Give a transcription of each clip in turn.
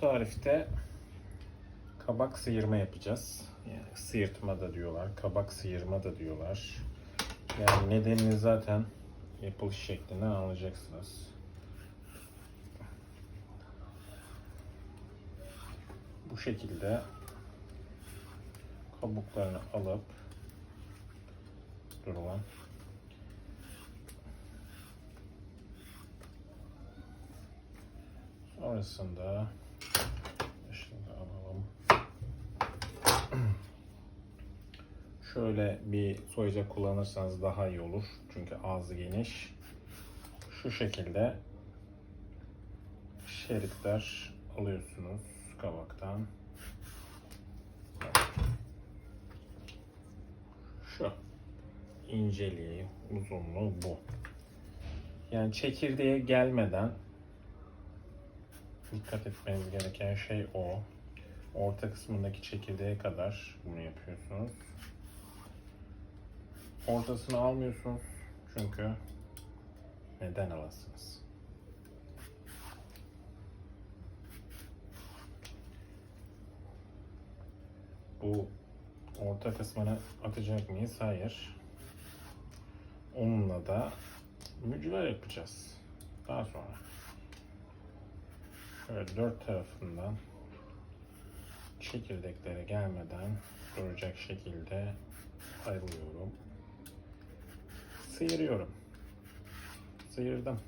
Tarifte kabak sıyırma yapacağız. Yani sıyırtma da diyorlar, kabak sıyırma da diyorlar. Yani nedenini zaten yapılış şeklinden anlayacaksınız. Bu şekilde kabuklarını alıp dur lan. Sonrasında şunu alalım. Şöyle bir soyacak kullanırsanız daha iyi olur. Çünkü ağzı geniş. Şu şekilde şeritler alıyorsunuz kabaktan. Şu inceliği, uzunluğu bu. Yani çekirdeğe gelmeden dikkat etmeniz gereken şey o. Orta kısmındaki çekirdeğe kadar bunu yapıyorsunuz. Ortasını almıyorsunuz çünkü neden alasınız? Bu orta kısmını atacak mıyız? Hayır. Onunla da mücver yapacağız. Daha sonra. Şöyle dört tarafından çekirdeklere gelmeden duracak şekilde ayrılıyorum. Sıyırıyorum. Sıyırdım.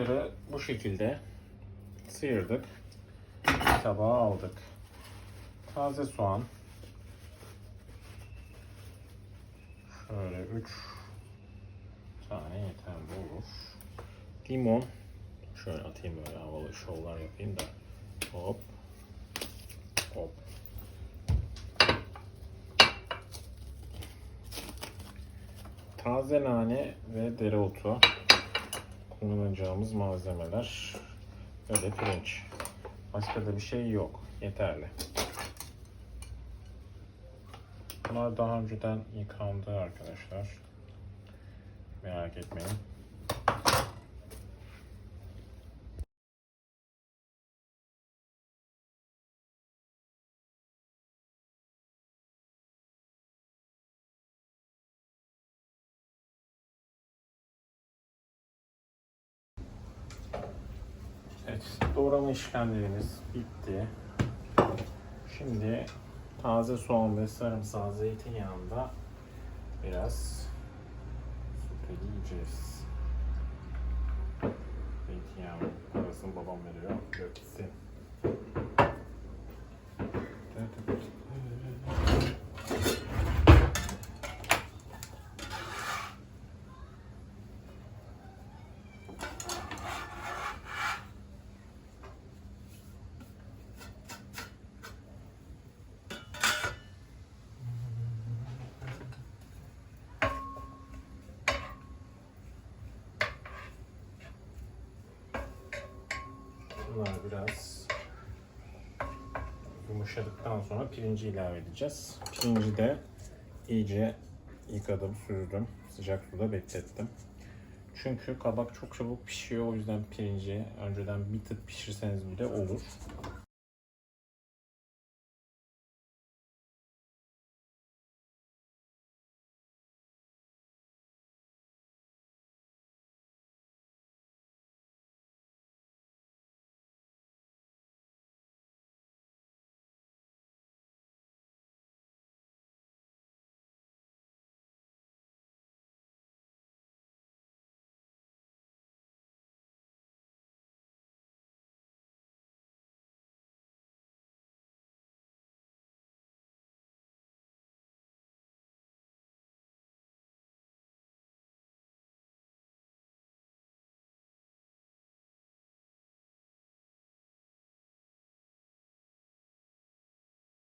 Bunları bu şekilde sıyırdık. Tabağa aldık. Taze soğan. Şöyle 3 tane yeterli olur. Limon. Şöyle atayım böyle havalı şovlar yapayım da. Hop. Hop. Taze nane ve dereotu kullanacağımız malzemeler ve de pirinç. Başka da bir şey yok. Yeterli. Bunlar daha önceden yıkandı arkadaşlar. Merak etmeyin. Evet, doğrama işlemlerimiz bitti. Şimdi taze soğan ve sarımsağı zeytinyağında biraz soteleyeceğiz. Zeytinyağı parasını babam veriyor. Döksün. Bunlar biraz yumuşadıktan sonra pirinci ilave edeceğiz. Pirinci de iyice yıkadım, süzdüm. Sıcak suda beklettim. Çünkü kabak çok çabuk pişiyor. O yüzden pirinci önceden bir tık pişirseniz bile olur.